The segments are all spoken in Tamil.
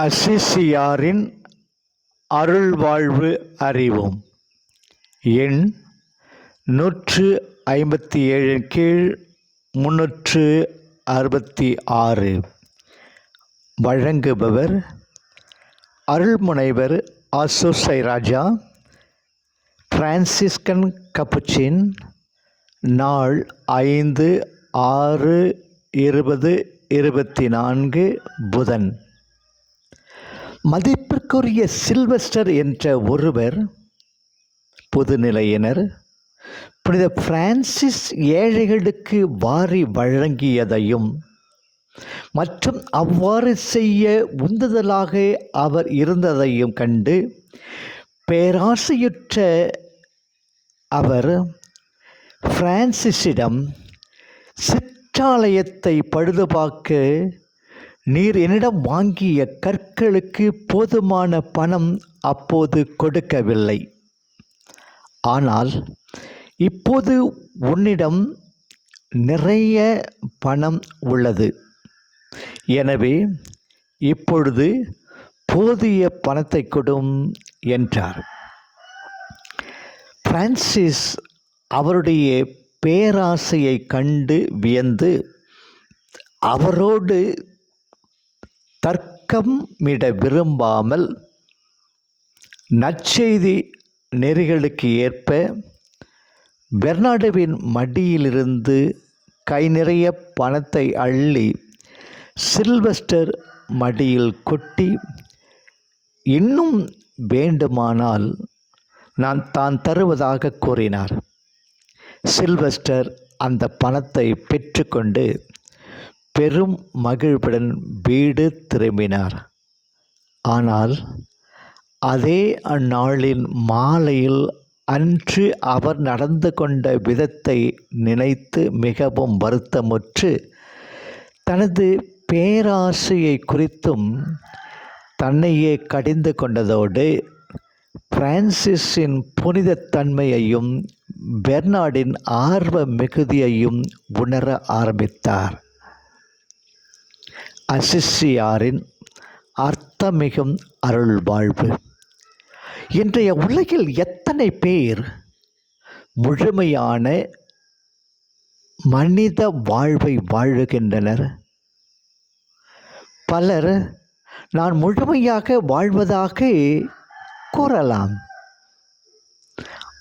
அசிசியாரின் அருள்வாழ்வு அறிவோம். எண் நூற்று ஐம்பத்தி ஏழின் கீழ் முன்னூற்று அறுபத்தி ஆறு. வழங்குபவர் அருள்முனைவர் ஆசோசை ராஜா பிரான்சிஸ்கன் கப்புச்சின் நாள் ஐந்து ஆறு இருபது இருபத்தி நான்கு புதன். மதிப்பிற்குரிய சில்வஸ்டர் என்ற ஒருவர் பொதுநிலையினர் புனித பிரான்சிஸ் ஏழைகளுக்கு வாரி வழங்கியதையும் மற்றும் அவ்வாறு செய்ய உந்துதலாக அவர் இருந்ததையும் கண்டு பேராசையுற்ற அவர் பிரான்சிஸிடம் சிற்றாலயத்தை பழுதுபார்க்க நீர் என்னிடம் வாங்கிய கற்களுக்கு போதுமான பணம் அப்போது கொடுக்கவில்லை. ஆனால் இப்போது உன்னிடம் நிறைய பணம் உள்ளது. எனவே இப்பொழுது போதிய பணத்தை கொடும் என்றார். பிரான்சிஸ் அவருடைய பேராசையை கண்டு வியந்து அவரோடு தர்க்கமிட விரும்பாமல் நற்செய்தி நெறிகளுக்கு ஏற்ப பெர்னாடுவின் மடியிலிருந்து கை நிறைய பணத்தை அள்ளி சில்வஸ்டர் மடியில் கொட்டி இன்னும் வேண்டுமானால் நான் தான் தருவதாக கூறினார். சில்வஸ்டர் அந்த பணத்தை பெற்றுக்கொண்டு பெரும் மகிழ்வுடன் வீடு திரும்பினார். ஆனால் அதே அந்நாளின் மாலையில் அன்று அவர் நடந்து கொண்ட விதத்தை நினைத்து மிகவும் வருத்தமுற்று தனது பேராசையை குறித்தும் தன்னையே கடிந்து கொண்டதோடு பிரான்சிஸின் புனிதத்தன்மையையும் பெர்னாடின் ஆர்வ மிகுதியையும் உணர ஆரம்பித்தார். அசிசியாரின் அர்த்தமிகும் அருள் வாழ்வு இன்றைய உலகில் எத்தனை பேர் முழுமையான மனித வாழ்வை வாழுகின்றனர்? பலர் நான் முழுமையாக வாழ்வதாக கூறலாம்.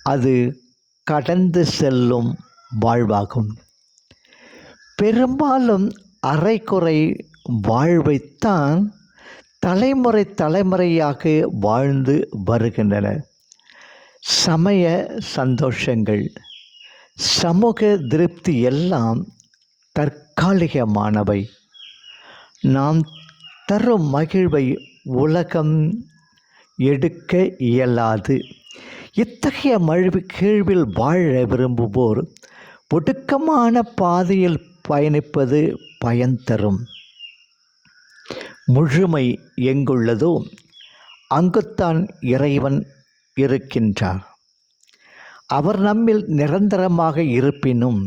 அது கடந்து செல்லும் வாழ்வாகும். பெரும்பாலும் அரைக்குறை வாழ்வைத்தான் தலைமுறை தலைமுறையாக வாழ்ந்து வருகின்றன சமய சந்தோஷங்கள் சமூக திருப்தி எல்லாம் தற்காலிகமானவை. நாம் தரும் மகிழ்வை உலகம் எடுக்க இயலாது. இத்தகைய மழ்வு கீழ்வில் வாழ விரும்புவோர் ஒடுக்கமான பாதையில் பயணிப்பது பயன் தரும். முழுமை எங்குள்ளதோ அங்குத்தான் இறைவன் இருக்கின்றார். அவர் நம்மில் நிரந்தரமாக இருப்பினும்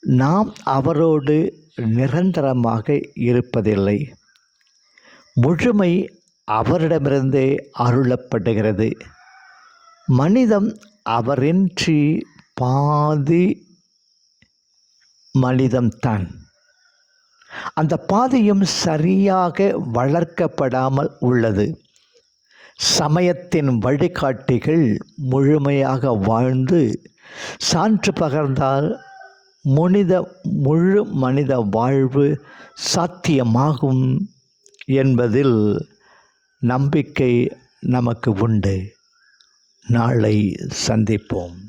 நாம் அவரோடு நிரந்தரமாக இருப்பதில்லை. முழுமை அவரிடமிருந்தே அருளப்படுகிறது. மனிதம் அவரின்றி பாதி மனிதம்தான். அந்த பாதையும் சரியாக வளர்க்கப்படாமல் உள்ளது. சமயத்தின் வழிகாட்டிகள் முழுமையாக வாழ்ந்து சான்று பகர்ந்தால் முனித முழு மனித வாழ்வு சாத்தியமாகும் என்பதில் நம்பிக்கை நமக்கு உண்டு. நாளை சந்திப்போம்.